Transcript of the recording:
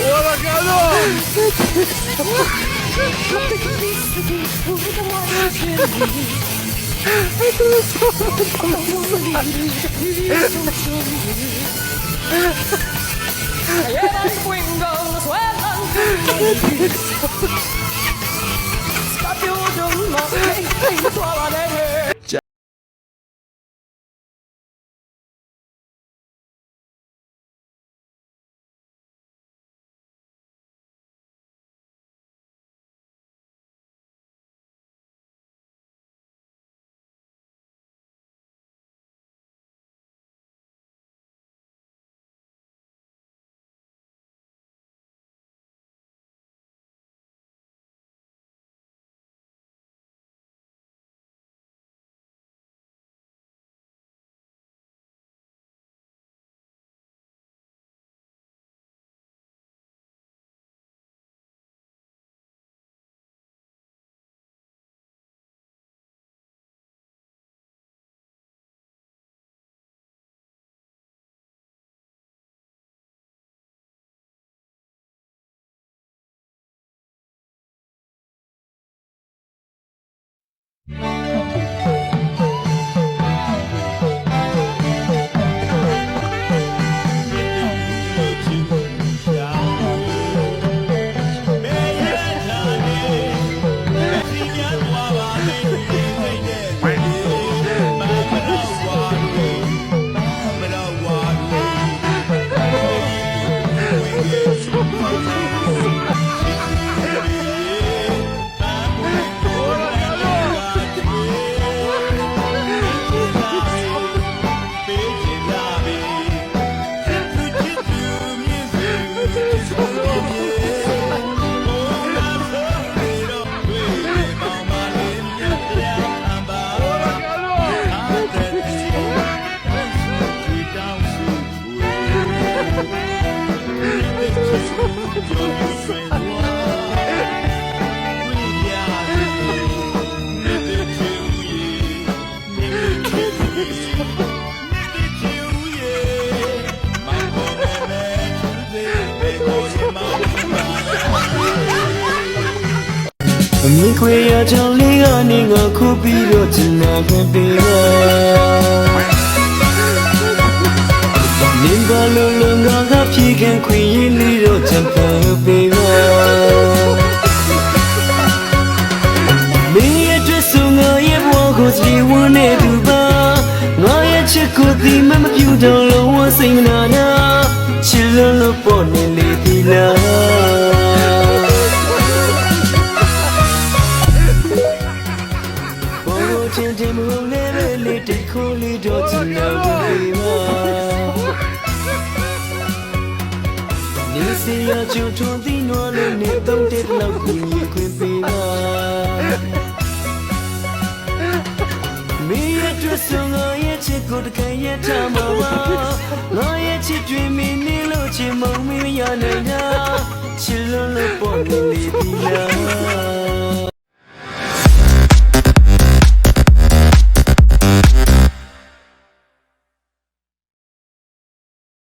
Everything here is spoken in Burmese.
တော့တဲ့ အမြင်ခွေရချောင်းလေးကနေငါခုပြီးတော့ချင်နာခွင့်ပေးပါနင်ဘာလို့လုံငါကဖြေခင်ခွေရင်းလေး တော့ချင်ဖန်ပေးပါမင်းရဲ့အတွက်ဆိုငါရဲ့ဘဝကိုစီဝန်းနေသူပါငါရဲ့ချစ်ကိုဒီမမပြူတော့လုံးဝစိတ်မနာနာချစ်လို့လို့ပေါ်နေလေဒီလားဘောဘောချင်းချင်းမုံလေးပဲလေးတိတ်ခိုးလေးတော့ချင်တော့ စီရချူထွန်သီးနွားလေးနေတော့တဲ့လောက်ကိုညီခွင့်ပေးပါမင်းရဲ့တွေ့ဆုံငါရဲ့ချစ်ကိုတကယ်ရထားမှာပါငါရဲ့ချစ်တွေမင်းနေလို့ချင်မုံမရနိုင်တာချစ်လို့လို့ပေါ်နေလေဒီလား